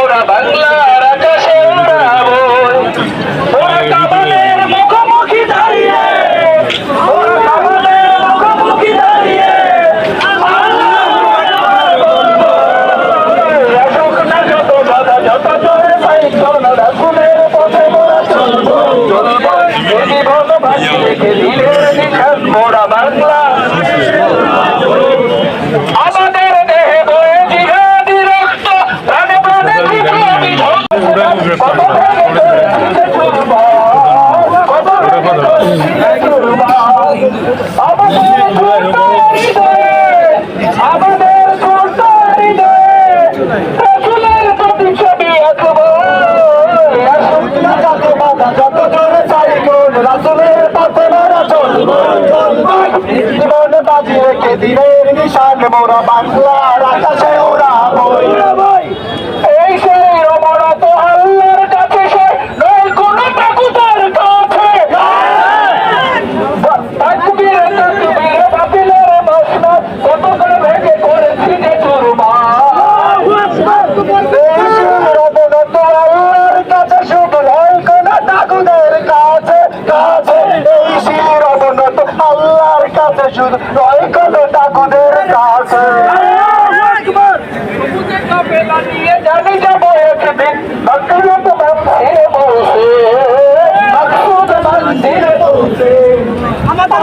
ওরা বাংলার আকাশে উড়াবো। ওরা কাবালের মুখোমুখি দাঁড়িয়ে। ওরা কাবালের মুখোমুখি দাঁড়িয়ে। আল্লাহ বলব রাখুক না যত বাধা, যত জয় পাই, করোনা রাখুনের পথে মোরা চলবো। চলবো যদি ভালোবাসি দিলের নিখান মোরা বাংলা জীবন বাজি রেখে দিনের নিশান মোরা বাংলার আকাশে কাছে শুধু ঐকত ঠাকুরের কাছে। জানি যাব একদিন ভক্তিগত মন্দিরে বসে। ভক্ত মন্দিরে বসে। আমাদের